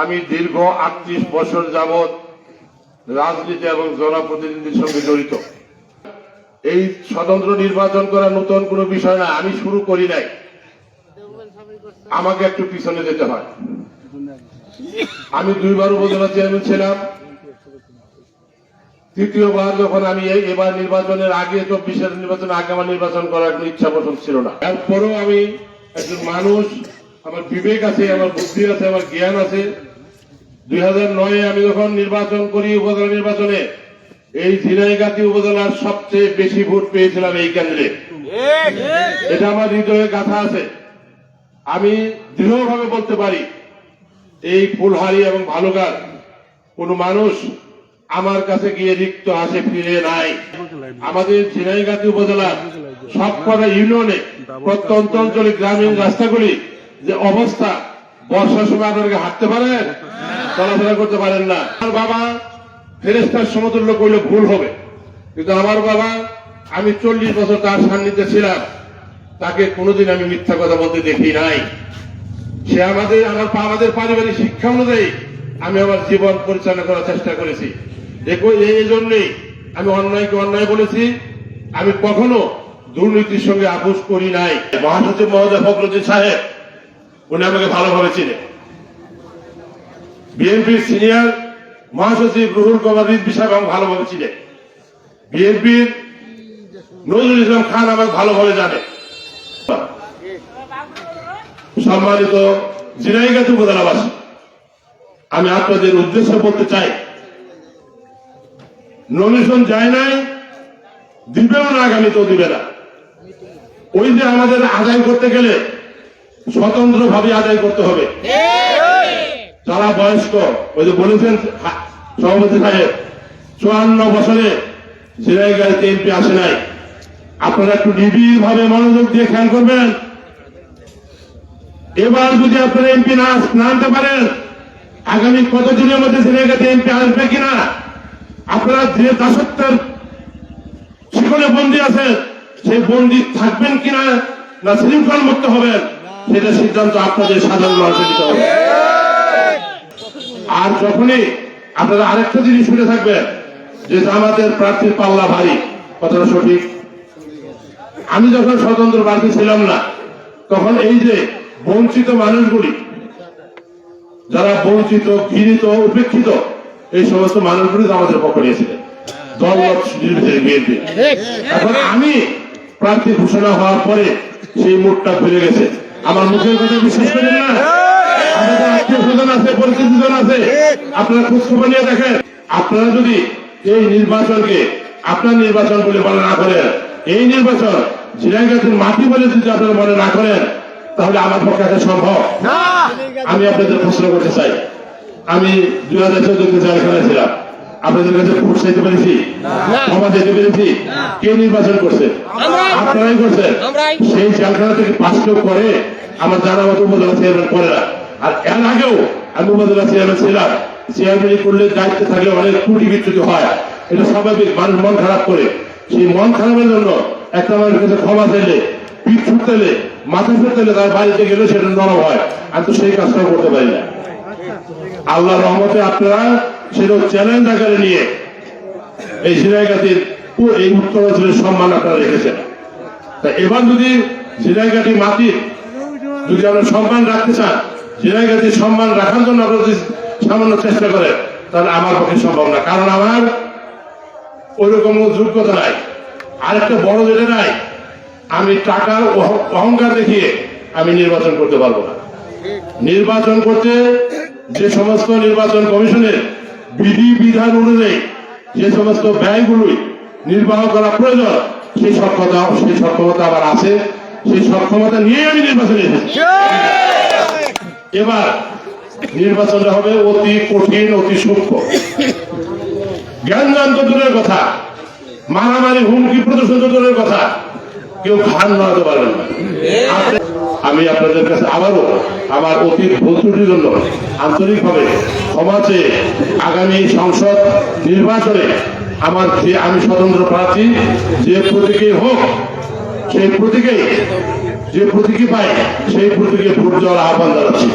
আমি দীর্ঘ আটত্রিশ বছর যাবৎ রাজনীতি এবং জনপ্রতিনিধির সঙ্গে জড়িত। এই স্বতন্ত্র নির্বাচন করা নতুন কোনো বিষয় না, আমি শুরু করি নাই। আমাকে একটু পিছনে যেতে হয়। আমি দুইবার উপজেলা চেয়ারম্যান ছিলাম। তৃতীয়বার যখন আমি এবার নির্বাচনের আগে, চব্বিশের নির্বাচনের আগে আমার নির্বাচন করার ইচ্ছা পোষণ ছিল না। তারপরেও আমি একজন মানুষ আমার বিবেক আছে, আমার বুদ্ধি আছে, আমার জ্ঞান আছে। দুই হাজার নয়ে আমি যখন নির্বাচন করি উপজেলা নির্বাচনে, এই ঝিনাইগাতি উপজেলার সবচেয়ে বেশি ভোট পেয়েছিলাম এই কেন্দ্রে এটা আমার হৃদয়ে গাথা আছে। আমি দৃঢ়ভাবে বলতে পারি, এই ফুলহারি এবং ভালুকার কোন মানুষ আমার কাছে গিয়ে রিক্ত আসে ফিরে নাই। আমাদের ঝিনাইগাতি উপজেলার সবকটা ইউনিয়নে প্রত্যন্ত অঞ্চলে গ্রামীণ রাস্তাগুলি যে অবস্থা, বর্ষার সময় আপনাদেরকে হাঁটতে পারেন, চলাফেরা করতে পারেন না। আমার বাবা ফেরেস্তার সমতুল্য করলে ভুল হবে। কিন্তু আমার বাবা, আমি চল্লিশ বছর তার সান্নিধ্যে ছিলাম। তাকে কোনোদিন আমি মিথ্যা কথা বলতে দেখি নাই। সে আমাদের, আমার আমাদের পারিবারিক শিক্ষা অনুযায়ী আমি আমার জীবন পরিচালনা করার চেষ্টা করেছি। দেখো এই জন্যই আমি অন্যায়কে অন্যায় বলেছি। আমি কখনো দুর্নীতির সঙ্গে আপোষ করি নাই। মহাসচিব মহোদয় ফখরুদ্দিন সাহেব উনি আমাকে ভালোভাবে চিনে। বিএনপির সিনিয়র মহাসচিব রুহুল কমার রিজভি সাহেব আমাকে ভালোভাবে চিনে। বিএনপির নজরুল ইসলাম খান আমাকে ভালোভাবে জানে। সম্মানিত জিনাইগাতি উপজেলাবাসী, আমি আপনাদের উদ্দেশ্য বলতে চাই নমিশন যায় নাই, দিবেও না আগামীতেও দিবে না। ওই যে আমাদের আদায় করতে গেলে স্বতন্ত্র ভাবে আদায় করতে হবে। যারা বয়স্ক, ওই যে বলেছেন সভাপতি সাহেব, চুয়ান্ন বছরে সিরাই গাড়িতে এমপি আসে নাই। আপনারা একটু নিবিড় ভাবে মনোযোগ দিয়ে খেয়াল করবেন। এবার যদি আপনারা এমপি না আনতে পারেন, আগামী কতদিনের মধ্যে সিরাই গাড়িতে এমপি আসবে কিনা? আপনারা যে দাসত্বের শিকলে বন্দি আছেন, সেই বন্দি থাকবেন কিনা? না শৃঙ্খল মুক্ত হবেন? সেটা সিদ্ধান্ত আপনাদের সাধারণ মানুষের নিতে হবে। আর যখনই আপনারা আরেকটা জিনিস শুনে থাকবেন যে জামাতের প্রার্থীর পাল্লা ভারী কথাটা সঠিক। আমি যখন স্বতন্ত্র প্রার্থী ছিলাম না তখন এই যে বঞ্চিত মানুষগুলি যারা বঞ্চিত ঘৃণিত উপেক্ষিত এই সমস্ত মানুষগুলি আমাদের পক্ষ নিয়েছিলেন। দল বিএনপি। এখন আমি প্রার্থী ঘোষণা হওয়ার পরে সেই মুখটা ফিরে গেছে। আমার মুখের কথা বিশ্বাস করেন না? আমাদের আত্মীয় স্বজন আছে আছে। আপনারা খোঁজ খবর নিয়ে দেখেন। আপনারা যদি এই নির্বাচনকে আপনার নির্বাচন বলে মনে না করেন এই নির্বাচন ঝিনাইগাছের মাটি বলে যদি আপনারা মনে না করেন তাহলে আমার পক্ষে সম্ভব। আমি আপনাদের প্রশ্ন করতে চাই। আমি দুই হাজার জেলখানায় ছিলাম আপনাদের কাছে পেরেছি ক্ষমা চাইতে পেরেছি কে নির্বাচন করছে আপনারাই করছেন সেই জেলখানা থেকে পাঁচ করে আমার জানা মতো উপজেলা চেয়ারম্যান করে না। আর এর আগেও আমি উপজেলা চেয়ারম্যান ছিলাম। চেয়ারম্যান করলে দায়িত্বে থাকলে অনেক ত্রুটি বিচ্যুতি হয়। এটা স্বাভাবিক মানুষ মন খারাপ করে। সেই মন খারাপের জন্য একটা মানুষের কাছে ক্ষমা চাইলে পিঠ ছুটতে মাথা ছুটতে তার বাড়িতে গেলে সেটা নরম হয়। আমি তো সেই কাজটাও করতে পারি না। আল্লাহ রহমতে আপনারা সেটা চ্যালেঞ্জ আকারে নিয়ে এই সিরাইগাতির এই উত্তর উত্তরাঞ্চলের সম্মান আপনারা রেখেছেন। তা এবার যদি সিরাইগাতি মাটির যদি আমরা সম্মান রাখতে চান সিরাইগাতির সম্মান রাখার জন্য আপনারা যদি সামান্য চেষ্টা করেন, তাহলে আমার পক্ষে সম্ভব না। কারণ আমার ওইরকম যোগ্যতা নাই। আরেকটা বড় যেটা নাই, আমি টাকার অহ- অহংকার দেখিয়ে আমি নির্বাচন করতে পারব না। নির্বাচন করতে যে সমস্ত নির্বাচন কমিশনের বিধি বিধান অনুযায়ী যে সমস্ত ব্যয়গুলি নির্বাহ করা প্রয়োজন, সেই সক্ষমতা সেই সক্ষমতা আবার আছে। সেই সক্ষমতা নিয়ে আমি নির্বাচনে এসেছি। এবার নির্বাচনটা হবে অতি কঠিন, অতি সূক্ষ্ম। জ্ঞান দূরের কথা, মারামারি, হুমকি প্রদর্শন দূরের কথা কেউ ঘান নড়াতে পারবেন না। আমি আপনাদের কাছে আবারও আমার অতীত ভুল জন্য আন্তরিকভাবে চেয়ে আগামী সংসদ নির্বাচনে আমার যে আমি স্বতন্ত্র প্রার্থী, যে প্রতীকেই হোক, সেই প্রতীকেই, যে প্রতীকী পাই, সেই প্রতীকে ভোট দেওয়ার আহ্বান জানাচ্ছি।